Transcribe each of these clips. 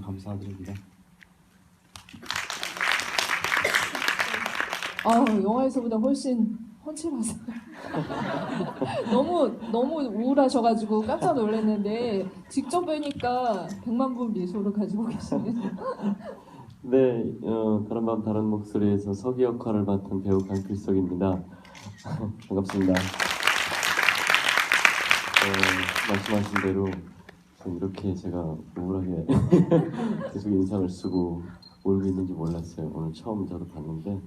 감사드립니다. 아 영화에서보다 훨씬 훤칠하세요. 너무 너무 우울하셔가지고 깜짝 놀랐는데 직접 뵈니까 백만 분 미소를 가지고 계시네요. 네, 어, 다른 밤 다른 목소리에서 서기 역할을 맡은 배우 강필석입니다. 반갑습니다. 어, 말씀하신 대로 전 이렇게 제가 우울하게 계속 인상을 쓰고 울고 있는지 몰랐어요. 오늘 처음 저도 봤는데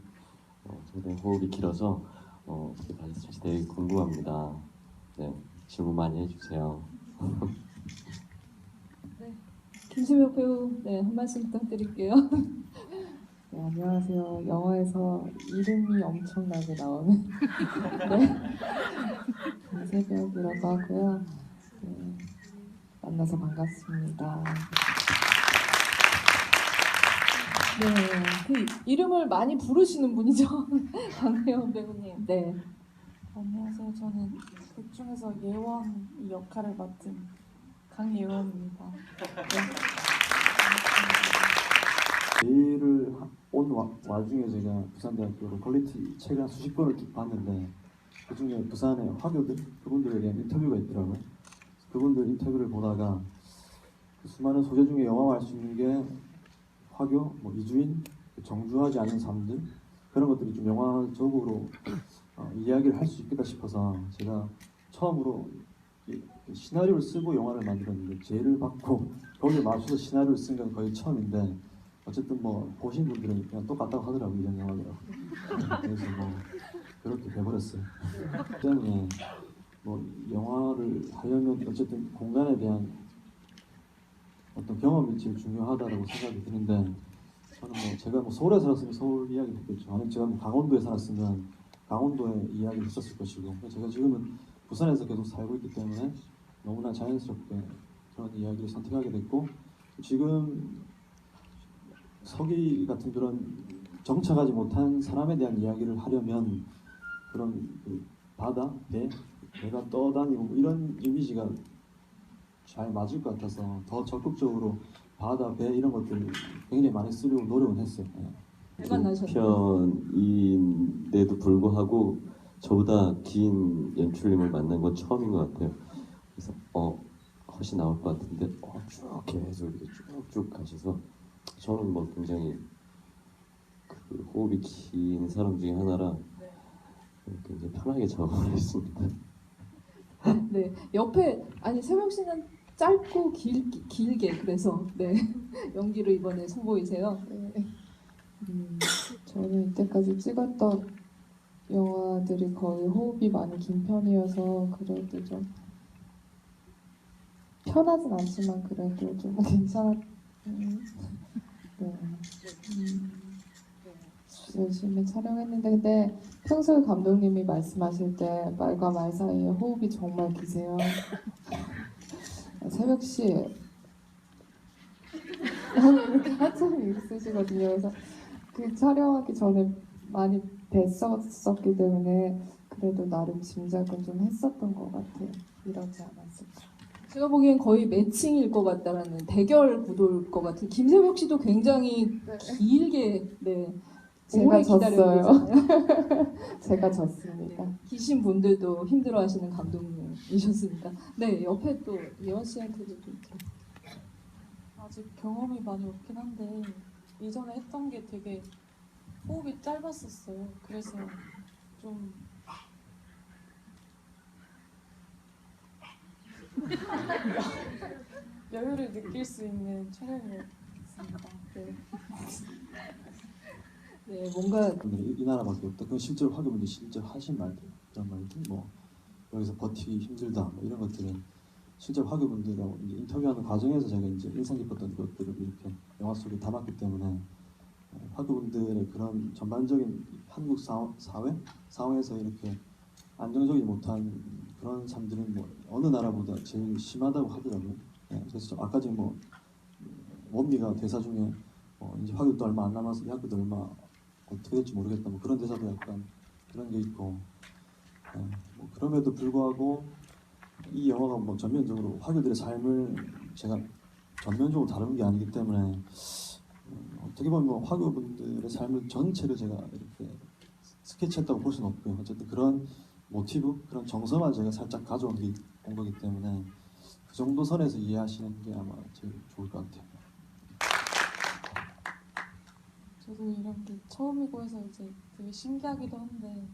어, 상당히 호흡이 길어서 어, 어떻게 받으실지 되게 궁금합니다. 네, 질문 많이 해주세요. 김수명 배우 네, 한 말씀 부탁드릴게요. 네, 안녕하세요. 영화에서 이름이 엄청나게 나오는 네. 김세벽이라고 하고요. 네, 만나서 반갑습니다. 네, 그 이름을 많이 부르시는 분이죠, 강혜원 배우님. 네, 안녕하세요. 저는 극 중에서 예원 이 역할을 맡은 강예원입니다. 제의를 하- 온 와, 와중에 제가 부산대학교로 퀄리티 책을 한 수십 권을 쭉 봤는데 그 중에 부산의 화교들 그분들에 대한 인터뷰가 있더라고요. 그분들 인터뷰를 보다가 그 수많은 소재 중에 영화화할 수 있는 게 화교, 뭐 이주인, 정주하지 않은 삶들 그런 것들이 좀 영화적으로 어, 이야기를 할 수 있겠다 싶어서 제가 처음으로 이 시나리오를 쓰고 영화를 만들었는데 제의를 받고 거기에 맞춰서 시나리오를 쓴 건 거의 처음인데 어쨌든 뭐 보신 분들은 그냥 똑같다고 하더라고요 이런 영화더라고 그래서 뭐 그렇게 돼버렸어요. 그 때문에 뭐 영화를 하려면 어쨌든 공간에 대한 어떤 경험이 제일 중요하다라고 생각이 드는데 저는 뭐 제가 뭐 서울에 살았으면 서울 이야기를 했겠죠. 아니면 제가 뭐 강원도에 살았으면 강원도의 이야기를 했었을 것이고 제가 지금은 부산에서 계속 살고 있기 때문에 너무나 자연스럽게 그런 이야기를 선택하게 됐고 지금 서기 같은 그런 정착하지 못한 사람에 대한 이야기를 하려면 그런 그 바다, 배, 배가 떠다니고 뭐 이런 이미지가 잘 맞을 것 같아서 더 적극적으로 바다, 배 이런 것들을 굉장히 많이 쓰려고 노력은 했어요. 예. 편인데도 불구하고 저보다 긴 연출님을 만난 건 처음인 것 같아요. 그래서 어 컷이 나올 것 같은데 어, 쭉 계속 이렇게 쭉쭉 가셔서 저는 뭐 굉장히 그 호흡이 긴 사람 중에 하나라 굉장히 편하게 작업을 했습니다. 네, 옆에 아니 세명 씨는 짧고 길, 길게 그래서 네 연기를 이번에 선보이세요. 네. 음, 저는 이때까지 찍었던 영화들이 거의 호흡이 많이 긴 편이어서 그래도 좀 편하진 않지만 그래도 좀 괜찮았. 음, 네. 음, 열심히 촬영했는데 근데 평소에 감독님이 말씀하실 때 말과 말 사이에 호흡이 정말 기세요. 새벽 씨 이렇게 한참 이렇게 쓰시거든요. 그래서 그 촬영하기 전에 많이 뵀었었기 때문에 그래도 나름 짐작은 좀 했었던 것 같아요. 이러지 않았을까. 제가 보기엔 거의 매칭일 것 같다라는 대결 구도일 것 같은 김세벽 씨도 굉장히 길게 네 제가 졌어요. 제가 졌습니다. 네, 기신 분들도 힘들어하시는 감독님이셨습니다. 네 옆에 또 예원 씨한테도 좀. 아직 경험이 많이 없긴 한데 이전에 했던 게 되게 호흡이 짧았었어요. 그래서 좀 여유를 느낄 수 있는 촬영이었습니다. 네. 네 뭔가 이, 이 나라밖에 없다. 그건 실제로 화교분들이 실제로 하신 말들 그런 말들 뭐 여기서 버티기 힘들다 뭐 이런 것들은 실제로 화교분들하고 이제 인터뷰하는 과정에서 제가 이제 인상 깊었던 것들을 이렇게 영화 속에 담았기 때문에 어, 화교분들의 그런 전반적인 한국 사, 사회 상황에서 이렇게 안정적이지 못한 그런 삶들은 뭐 어느 나라보다 제일 심하다고 하더라고요. 예, 그래서 좀 아까 전에 뭐 원미가 대사 중에 어, 이제 화교도 얼마 안 남아서 이 학교도 얼마 어떻게 될지 모르겠다 뭐 그런 대사도 약간 그런 게 있고 예, 뭐 그럼에도 불구하고 이 영화가 뭐 전면적으로 화교들의 삶을 제가 전면적으로 다루는 게 아니기 때문에 어, 어떻게 보면 뭐 화교분들의 삶을 전체를 제가 이렇게 스케치했다고 볼 수는 없고요. 어쨌든 그런 모티브, 그런 정서만 제가 살짝 가져온 게- 온 거기 때문에 그 정도 선에서 이해하시는 게 아마 제일 좋을 것 같아요. 저도 이런 게 처음이고 해서 이제 되게 신기하기도 한데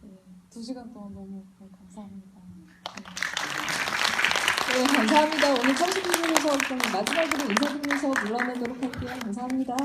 네, 두 시간 동안 너무 감사합니다. 네. 네, 감사합니다. 오늘 청취진에서 그럼 마지막으로 인사드리면서 물러나도록 할게요. 감사합니다.